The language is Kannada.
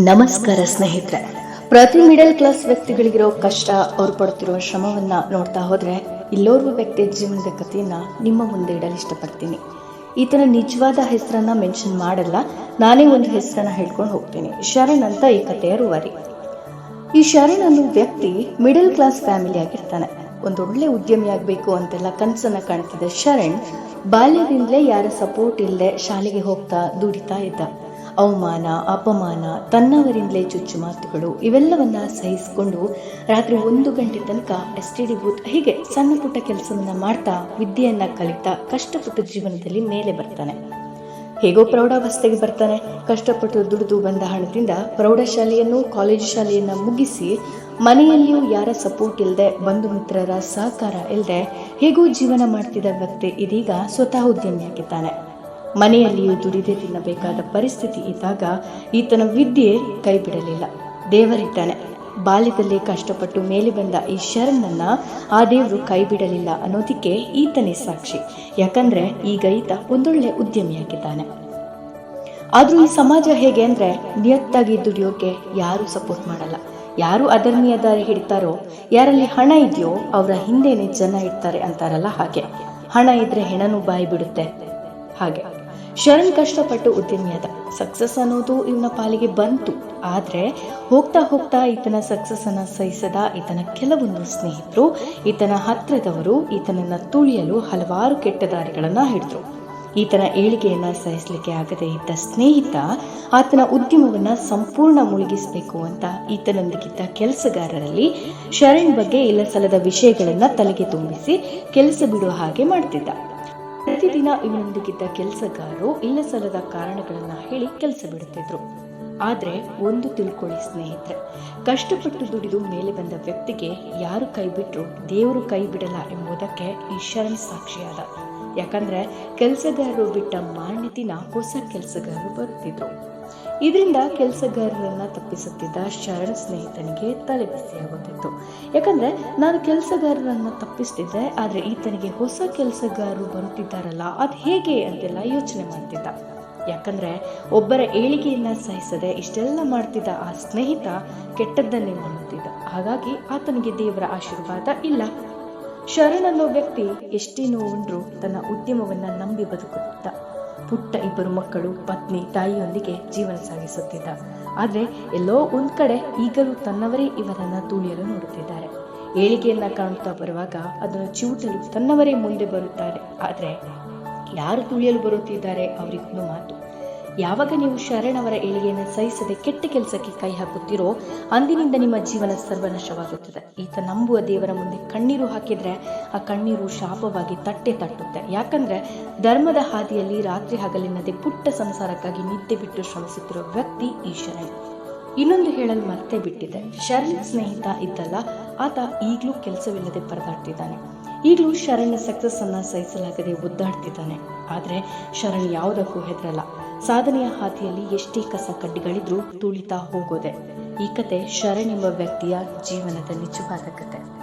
ನಮಸ್ಕಾರ ಸ್ನೇಹಿತರೆ. ಪ್ರತಿ ಮಿಡಲ್ ಕ್ಲಾಸ್ ವ್ಯಕ್ತಿಗಳಿಗಿರೋ ಕಷ್ಟ ಅವ್ರು ಪಡ್ತಿರೋ ಶ್ರಮವನ್ನ ನೋಡ್ತಾ ಹೋದ್ರೆ ಇಲ್ಲೋರ್ವ ವ್ಯಕ್ತಿಯ ಜೀವನದ ಕಥೆಯನ್ನ ನಿಮ್ಮ ಮುಂದೆ ಇಡಲು ಇಷ್ಟಪಡ್ತೀನಿ. ಈತನ ನಿಜವಾದ ಹೆಸರನ್ನ ಮೆನ್ಷನ್ ಮಾಡಲ್ಲ, ನಾನೇ ಒಂದು ಹೆಸರನ್ನ ಹೇಳ್ಕೊಂಡು ಹೋಗ್ತೀನಿ. ಶರಣ್ ಅಂತ ಈ ಕಥೆಯ ರೂವಾರಿ. ಈ ಶರಣ್ ಅನ್ನೋ ವ್ಯಕ್ತಿ ಮಿಡಲ್ ಕ್ಲಾಸ್ ಫ್ಯಾಮಿಲಿ ಆಗಿರ್ತಾನೆ. ಒಂದೊಳ್ಳೆ ಉದ್ಯಮಿ ಆಗಬೇಕು ಅಂತೆಲ್ಲ ಕನಸನ್ನ ಕಾಣ್ತಿದ್ದ ಶರಣ್, ಬಾಲ್ಯದಿಂದಲೇ ಯಾರ ಸಪೋರ್ಟ್ ಇಲ್ಲದೆ ಶಾಲೆಗೆ ಹೋಗ್ತಾ ದುಡಿತಾ ಇದ್ದ. ಅವಮಾನ, ಅಪಮಾನ, ತನ್ನವರಿಂದಲೇ ಚುಚ್ಚು ಮಾತುಗಳು ಇವೆಲ್ಲವನ್ನ ಸಹಿಸಿಕೊಂಡು ರಾತ್ರಿ ಒಂದು ಗಂಟೆ ತನಕ ಎಸ್ ಟಿ ಡಿ ಬೂತ್ ಹೀಗೆ ಸಣ್ಣ ಪುಟ್ಟ ಕೆಲಸವನ್ನ ಮಾಡ್ತಾ ವಿದ್ಯೆಯನ್ನ ಕಲಿತಾ ಕಷ್ಟಪಟ್ಟು ಜೀವನದಲ್ಲಿ ಮೇಲೆ ಬರ್ತಾನೆ. ಹೇಗೋ ಪ್ರೌಢಾವಸ್ಥೆಗೆ ಬರ್ತಾನೆ. ಕಷ್ಟಪಟ್ಟು ದುಡಿದು ಬಂದ ಹಣದಿಂದ ಪ್ರೌಢಶಾಲೆಯನ್ನು ಕಾಲೇಜು ಶಾಲೆಯನ್ನು ಮುಗಿಸಿ ಮನೆಯಲ್ಲಿಯೂ ಯಾರ ಸಪೋರ್ಟ್ ಇಲ್ಲದೆ ಬಂಧು ಮಿತ್ರರ ಸಹಕಾರ ಇಲ್ಲದೆ ಹೇಗೋ ಜೀವನ ಮಾಡ್ತಿದ್ದ ವ್ಯಕ್ತಿ ಇದೀಗ ಸ್ವತಃ ಉದ್ಯಮಿಯಾಗಿದ್ದಾನೆ. ಮನೆಯಲ್ಲಿಯೂ ದುಡಿದೇ ತಿನ್ನಬೇಕಾದ ಪರಿಸ್ಥಿತಿ ಇದ್ದಾಗ ಈತನ ವಿದ್ಯೆ ಕೈ ಬಿಡಲಿಲ್ಲ ದೇವರಿದ್ದಾನೆ. ಬಾಲ್ಯದಲ್ಲಿ ಕಷ್ಟಪಟ್ಟು ಮೇಲೆ ಬಂದ ಈ ಶರಣನ್ನ ಆ ದೇವರು ಕೈ ಬಿಡಲಿಲ್ಲ ಅನ್ನೋದಕ್ಕೆ ಈತನೇ ಸಾಕ್ಷಿ. ಯಾಕಂದ್ರೆ ಈಗ ಈತ ಒಂದೊಳ್ಳೆ ಉದ್ಯಮಿಯಾಗಿದ್ದಾನೆ. ಆದರೂ ಈ ಸಮಾಜ ಹೇಗೆ ಅಂದ್ರೆ ನಿಯತ್ತಾಗಿ ದುಡಿಯೋಕೆ ಯಾರು ಸಪೋರ್ಟ್ ಮಾಡಲ್ಲ. ಯಾರು ಅಧರ್ಮೀಯ ದಾರಿ ಹಿಡಿತಾರೋ, ಯಾರಲ್ಲಿ ಹಣ ಇದೆಯೋ ಅವರ ಹಿಂದೆನೆ ಜನ ಇರ್ತಾರೆ ಅಂತಾರಲ್ಲ ಹಾಗೆ. ಹಣ ಇದ್ರೆ ಹೆಣನು ಬಾಯಿ ಬಿಡುತ್ತೆ. ಹಾಗೆ. ಶರಣ್ ಕಷ್ಟಪಟ್ಟು ಉದ್ಯಮಿಯಾದ. ಸಕ್ಸಸ್ ಅನ್ನೋದು ಇವನ ಪಾಲಿಗೆ ಬಂತು. ಆದರೆ ಹೋಗ್ತಾ ಹೋಗ್ತಾ ಈತನ ಸಕ್ಸಸ್ ಅನ್ನ ಸಹಿಸದ ಈತನ ಕೆಲವೊಂದು ಸ್ನೇಹಿತರು, ಈತನ ಹತ್ತಿರದವರು ಈತನನ್ನು ತುಳಿಯಲು ಹಲವಾರು ಕೆಟ್ಟ ದಾರಿಗಳನ್ನು ಹಿಡಿದ್ರು. ಈತನ ಏಳಿಗೆಯನ್ನ ಸಹಿಸಲಿಕ್ಕೆ ಆಗದೆ ಇದ್ದ ಸ್ನೇಹಿತ ಆತನ ಉದ್ಯಮವನ್ನ ಸಂಪೂರ್ಣ ಮುಳುಗಿಸಬೇಕು ಅಂತ ಈತನೊಂದಿಗಿದ್ದ ಕೆಲಸಗಾರರಲ್ಲಿ ಶರಣ್ ಬಗ್ಗೆ ಇಲ್ಲ ಸಲದ ವಿಷಯಗಳನ್ನು ತಲೆಗೆ ತುಂಬಿಸಿ ಕೆಲಸ ಬಿಡುವ ಹಾಗೆ ಮಾಡ್ತಿದ್ದ. ಪ್ರತಿದಿನ ಇವನೊಂದಿಗಿದ್ದ ಕೆಲಸಗಾರರು ಇಲ್ಲ ಸಲ್ಲದ ಕಾರಣಗಳನ್ನ ಹೇಳಿ ಕೆಲಸ ಬಿಡುತ್ತಿದ್ರು ಆದರೆ ಒಂದು ತಿಳ್ಕೊಳ್ಳಿ ಸ್ನೇಹಿತರೆ, ಕಷ್ಟಪಟ್ಟು ದುಡಿದು ಮೇಲೆ ಬಂದ ವ್ಯಕ್ತಿಗೆ ಯಾರು ಕೈ ಬಿಟ್ಟರು ದೇವರು ಕೈ ಬಿಡಲ್ಲ ಎಂಬುದಕ್ಕೆ ಈ ಶರಣ್ ಸಾಕ್ಷಿಯಾದ. ಯಾಕಂದ್ರೆ ಕೆಲಸಗಾರರು ಬಿಟ್ಟ ಮಾನ್ಯತಿನ ಹೊಸ ಕೆಲಸಗಾರರು ಬರುತ್ತಿದ್ರು ಇದರಿಂದ ಕೆಲಸಗಾರರನ್ನು ತಪ್ಪಿಸುತ್ತಿದ್ದ ಶರಣ್ ಸ್ನೇಹಿತನಿಗೆ ತಲೆ ಬಿಸಿಯಾಗುತ್ತಿತ್ತು ಯಾಕಂದ್ರೆ ನಾನು ಕೆಲಸಗಾರರನ್ನು ತಪ್ಪಿಸ್ತಿದ್ದೆ, ಆದರೆ ಈತನಿಗೆ ಹೊಸ ಕೆಲಸಗಾರರು ಬರುತ್ತಿದ್ದಾರಲ್ಲ, ಅದು ಹೇಗೆ ಅಂತೆಲ್ಲ ಯೋಚನೆ ಮಾಡ್ತಿದ್ದ. ಯಾಕಂದ್ರೆ ಒಬ್ಬರ ಏಳಿಗೆಯನ್ನು ಸಹಿಸದೆ ಇಷ್ಟೆಲ್ಲ ಮಾಡ್ತಿದ್ದ ಆ ಸ್ನೇಹಿತ ಕೆಟ್ಟದ್ದನ್ನೇ ಮಾಡುತ್ತಿದ್ದ. ಹಾಗಾಗಿ ಆತನಿಗೆ ದೇವರ ಆಶೀರ್ವಾದ ಇಲ್ಲ. ಶರಣ್ ವ್ಯಕ್ತಿ ಎಷ್ಟೇ ನೋವುಂಡ್ರು ತನ್ನ ಉದ್ಯಮವನ್ನು ನಂಬಿ ಬದುಕುತ್ತಿದ್ದ ಪುಟ್ಟ ಇಬ್ಬರು ಮಕ್ಕಳು, ಪತ್ನಿ, ತಾಯಿಯೊಂದಿಗೆ ಜೀವನ ಸಾಗಿಸುತ್ತಿದ್ದ. ಆದರೆ ಎಲ್ಲೋ ಒಂದ್ ಕಡೆ ಈಗಲೂ ತನ್ನವರೇ ಇವರನ್ನ ತುಳಿಯಲು ನೋಡುತ್ತಿದ್ದಾರೆ. ಏಳಿಗೆಯನ್ನ ಕಾಣುತ್ತಾ ಬರುವಾಗ ಅದನ್ನು ಚಿವುಟಲು ತನ್ನವರೇ ಮುಂದೆ ಬರುತ್ತಾರೆ. ಆದರೆ ಯಾರು ತುಳಿಯಲು ಬರುತ್ತಿದ್ದಾರೆ ಅವರಿಗೊಂದು ಮಾತು. ಯಾವಾಗ ನೀವು ಶರಣವರ ಏಳಿಗೆಯನ್ನು ಸಹಿಸದೆ ಕೆಟ್ಟ ಕೆಲಸಕ್ಕೆ ಕೈ ಹಾಕುತ್ತೀರೋ, ಅಂದಿನಿಂದ ನಿಮ್ಮ ಜೀವನ ಸರ್ವನಾಶವಾಗುತ್ತದೆ. ಈತ ನಂಬುವ ದೇವರ ಮುಂದೆ ಕಣ್ಣೀರು ಹಾಕಿದರೆ ಆ ಕಣ್ಣೀರು ಶಾಪವಾಗಿ ತಟ್ಟೆ ತಟ್ಟುತ್ತೆ. ಯಾಕಂದ್ರೆ ಧರ್ಮದ ಹಾದಿಯಲ್ಲಿ ರಾತ್ರಿ ಹಗಲಿನದೆ ಪುಟ್ಟ ಸಂಸಾರಕ್ಕಾಗಿ ನಿದ್ದೆ ಬಿಟ್ಟು ಶ್ರಮಿಸುತ್ತಿರುವ ವ್ಯಕ್ತಿ ಈ ಶರಣ್ ಇನ್ನೊಂದು ಹೇಳಲು ಮತ್ತೆ ಬಿಟ್ಟಿದೆ. ಶರಣ್ ಸ್ನೇಹಿತ ಇದ್ದಲ್ಲ, ಆತ ಈಗಲೂ ಕೆಲಸವಿಲ್ಲದೆ ಪರದಾಡ್ತಿದ್ದಾನೆ. ಈಗಲೂ ಶರಣ್ ಸಕ್ಸಸ್ ಅನ್ನ ಸಹಿಸಲಾಗದೆ ಒದ್ದಾಡ್ತಿದ್ದಾನೆ. ಆದ್ರೆ ಶರಣ್ ಯಾವುದಕ್ಕೂ ಹೆದರಲ್ಲ. ಸಾಧನೆಯ ಹಾದಿಯಲ್ಲಿ ಎಷ್ಟೇ ಕಸ ಕಡ್ಡಿಗಳಿದ್ರೂ ತುಳಿತಾ ಹೋಗೋದೆ. ಈ ಕತೆ ಶರಣ್ ಎಂಬ ವ್ಯಕ್ತಿಯ ಜೀವನದ ನಿಜವಾದ ಕತೆ.